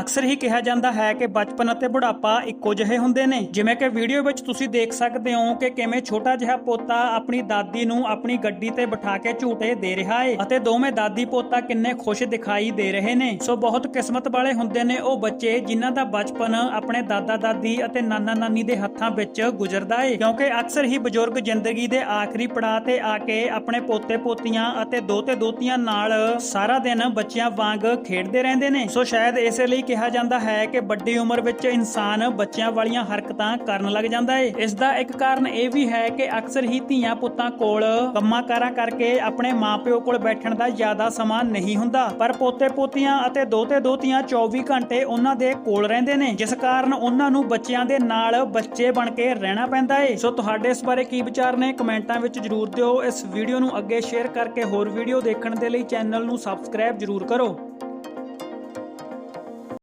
ਅਕਸਰ ਹੀ ਕਿਹਾ ਜਾਂਦਾ ਹੈ ਕਿ ਬਚਪਨ ਅਤੇ ਬੁਢਾਪਾ ਇੱਕੋ ਜਿਹੇ ਹੁੰਦੇ ਨੇ। ਜਿਵੇਂ ਕਿ ਵੀਡੀਓ ਵਿੱਚ ਤੁਸੀਂ ਦੇਖ ਸਕਦੇ ਹੋ ਕਿ ਕਿਵੇਂ ਛੋਟਾ ਜਿਹਾ ਪੋਤਾ ਆਪਣੀ ਦਾਦੀ ਨੂੰ ਆਪਣੀ ਗੱਡੀ ਤੇ ਬਿਠਾ ਕੇ ਝੂਟੇ ਦੇ ਰਿਹਾ ਏ ਅਤੇ ਦੋਵੇਂ ਦਾਦੀ ਪੋਤਾ ਕਿੰਨੇ ਖੁਸ਼ ਦਿਖਾਈ ਦੇ ਰਹੇ ਨੇ। ਸੋ ਬਹੁਤ ਕਿਸਮਤ ਵਾਲੇ ਹੁੰਦੇ ਨੇ ਉਹ ਬੱਚੇ ਜਿਨ੍ਹਾਂ ਦਾ ਬਚਪਨ ਆਪਣੇ ਦਾਦਾ ਦਾਦੀ ਅਤੇ ਨਾਨਾ ਨਾਨੀ ਦੇ ਹੱਥਾਂ ਵਿੱਚ ਗੁਜ਼ਰਦਾ ਏ। ਕਿਉਂਕਿ ਅਕਸਰ ਹੀ ਬਜ਼ੁਰਗ ਜ਼ਿੰਦਗੀ ਦੇ ਆਖਰੀ ਪੜਾਅ ਤੇ ਆ ਕੇ ਆਪਣੇ ਪੋਤੇ ਪੋਤੀਆਂ ਅਤੇ ਦੋਤੇ ਦੋਤੀਆਂ ਨਾਲ ਸਾਰਾ ਦਿਨ ਬੱਚਿਆਂ ਵਾਂਗ ਖੇਡਦੇ ਰਹਿੰਦੇ ਨੇ। ਸੋ ਸ਼ਾਇਦ ਇਸੇ ਲਈ ਕਿਹਾ ਜਾਂਦਾ ਹੈ ਕਿ ਵੱਡੀ ਉਮਰ ਵਿੱਚ ਇਨਸਾਨ ਬੱਚਿਆਂ ਵਾਲੀਆਂ ਹਰਕਤਾਂ ਕਰਨ ਲੱਗ ਜਾਂਦਾ ਏ। ਇਸ ਦਾ ਇੱਕ ਕਾਰਨ ਇਹ ਵੀ ਹੈ ਕਿ ਅਕਸਰ ਹੀ ਧੀਆਂ ਪੁੱਤਾਂ ਕੋਲ ਕੰਮਾਂ ਕਾਰਾਂ ਕਰਕੇ ਆਪਣੇ ਮਾਪਿਓ ਕੋਲ ਬੈਠਣ ਦਾ ਜ਼ਿਆਦਾ ਸਮਾਂ ਨਹੀਂ ਹੁੰਦਾ। ਪਰ ਪੋਤੇ ਪੋਤੀਆਂ ਅਤੇ ਦੋਤੇ ਦੋਤੀਆਂ 24 ਘੰਟੇ ਉਹਨਾਂ ਦੇ ਕੋਲ ਰਹਿੰਦੇ ਨੇ, ਜਿਸ ਕਾਰਨ ਉਹਨਾਂ ਨੂੰ ਬੱਚਿਆਂ ਦੇ ਨਾਲ ਬੱਚੇ ਬਣ ਕੇ ਰਹਿਣਾ ਪੈਂਦਾ ਏ। ਸੋ ਤੁਹਾਡੇ ਇਸ ਬਾਰੇ ਕੀ ਵਿਚਾਰ ਨੇ? ਕਮੈਂਟਾਂ ਵਿੱਚ ਜਰੂਰ ਦਿਓ। ਇਸ ਵੀਡੀਓ ਨੂੰ ਅੱਗੇ ਸ਼ੇਅਰ ਕਰਕੇ ਹੋਰ ਵੀਡੀਓ ਦੇਖਣ ਦੇ ਲਈ ਚੈਨਲ ਨੂੰ ਸਬਸਕ੍ਰਾਈਬ ਜਰੂਰ ਕਰੋ।